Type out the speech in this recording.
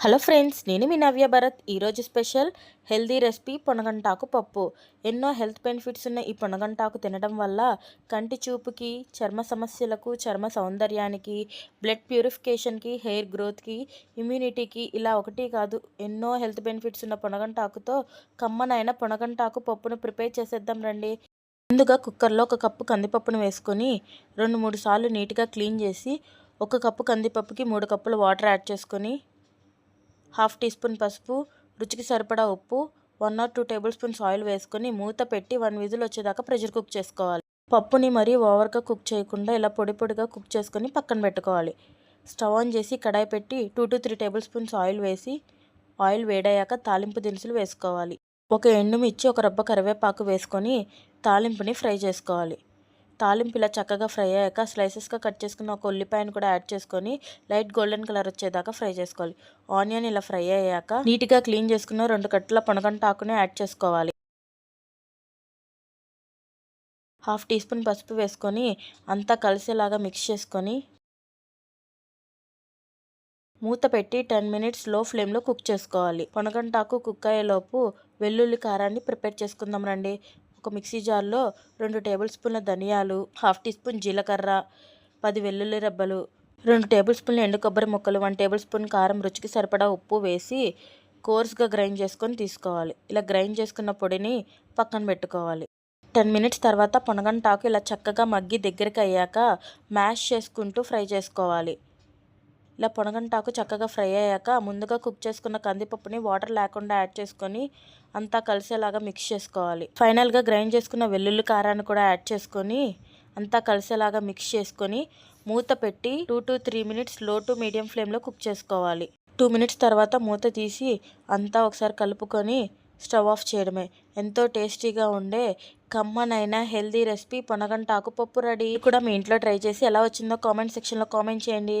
Hello friends నేను మీ నవ్య భరత్. ఈరోజు special healthy recipe పొనగంటాకు పప్పు. ఎన్నో హెల్త్ బెనిఫిట్స్ ఉన్న ఈ పొనగంటాకు తినడం వల్ల కంటి చూపుకి చర్మ సమస్యలకు చర్మ సౌందర్యానికి బ్లడ్ ప్యూరిఫికేషన్కి హెయిర్ గ్రోత్కి ఇమ్యూనిటీకి ఇలా ఒకటి కాదు ఎన్నో హెల్త్ బెనిఫిట్స్ ఉన్న పొనగంటాకుతో కమ్మనైన పొనగంటాకు పప్పును ప్రిపేర్ చేసేద్దాం రండి. ముందుగా కుక్కర్లో ఒక కప్పు కందిపప్పును వేసుకొని రెండు మూడు సార్లు నీట్గా క్లీన్ చేసి ఒక కప్పు కందిపప్పుకి మూడు కప్పులు వాటర్ యాడ్ చేసుకొని హాఫ్ టీ స్పూన్ పసుపు రుచికి సరిపడా ఉప్పు one or two tablespoons oil వేసుకొని మూత పెట్టి వన్ విజిల్ వచ్చేదాకా ప్రెషర్ కుక్ చేసుకోవాలి. పప్పుని మరీ ఓవర్గా కుక్ చేయకుండా ఇలా పొడి పొడిగా కుక్ చేసుకొని పక్కన పెట్టుకోవాలి. స్టవ్ ఆన్ చేసి కడాయి పెట్టి two to three tablespoons oil వేసి ఆయిల్ వేడయ్యాక తాలింపు దినుసులు వేసుకోవాలి. ఒక ఎండుమిర్చి ఒక రబ్బ కరివేపాకు వేసుకొని తాలింపుని ఫ్రై చేసుకోవాలి. తాలింపు ఇలా చక్కగా ఫ్రై అయ్యాక స్లైసెస్గా కట్ చేసుకున్న ఒక ఉల్లిపాయను కూడా యాడ్ చేసుకొని లైట్ గోల్డెన్ కలర్ వచ్చేదాకా ఫ్రై చేసుకోవాలి. ఆనియన్ ఇలా ఫ్రై అయ్యాక నీట్గా క్లీన్ చేసుకున్న రెండు కట్టల పొనగంటాకుని యాడ్ చేసుకోవాలి. హాఫ్ టీ స్పూన్ పసుపు వేసుకొని అంతా కలిసేలాగా మిక్స్ చేసుకొని మూత పెట్టి టెన్ మినిట్స్లో ఫ్లేమ్లో కుక్ చేసుకోవాలి. పొనగంటాకు కుక్ అయ్యేలోపు వెల్లుల్లి కారాన్ని ప్రిపేర్ చేసుకుందాం రండి. ఒక మిక్సీ జార్లో రెండు టేబుల్ స్పూన్ల ధనియాలు హాఫ్ టీ స్పూన్ జీలకర్ర పది వెల్లుల్లి రెబ్బలు రెండు టేబుల్ స్పూన్ల ఎండు కొబ్బరి ముక్కలు వన్ టేబుల్ స్పూన్ కారం రుచికి సరిపడా ఉప్పు వేసి కోర్స్గా గ్రైండ్ చేసుకొని తీసుకోవాలి. ఇలా గ్రైండ్ చేసుకున్న పొడిని పక్కన పెట్టుకోవాలి. టెన్ మినిట్స్ తర్వాత పొనగంటాకు ఇలా చక్కగా మగ్గి దగ్గరికి అయ్యాక మ్యాష్ చేసుకుంటూ ఫ్రై చేసుకోవాలి. ఇలా పొనగంటాకు చక్కగా ఫ్రై అయ్యాక ముందుగా కుక్ చేసుకున్న కందిపప్పుని వాటర్ లేకుండా యాడ్ చేసుకొని అంతా కలిసేలాగా మిక్స్ చేసుకోవాలి. ఫైనల్గా గ్రైండ్ చేసుకున్న వెల్లుల్లి కారాన్ని కూడా యాడ్ చేసుకొని అంతా కలిసేలాగా మిక్స్ చేసుకొని మూత పెట్టి టూ టు త్రీ మినిట్స్లో టు మీడియం ఫ్లేమ్లో కుక్ చేసుకోవాలి. టూ మినిట్స్ తర్వాత మూత తీసి అంతా ఒకసారి కలుపుకొని స్టవ్ ఆఫ్ చేయడమే. ఎంతో టేస్టీగా ఉండే కమ్మనైనా హెల్దీ రెసిపీ పొనగంటాకు పప్పు రెడీ. కూడా మీ ఇంట్లో ట్రై చేసి ఎలా వచ్చిందో కామెంట్ సెక్షన్లో కామెంట్ చేయండి.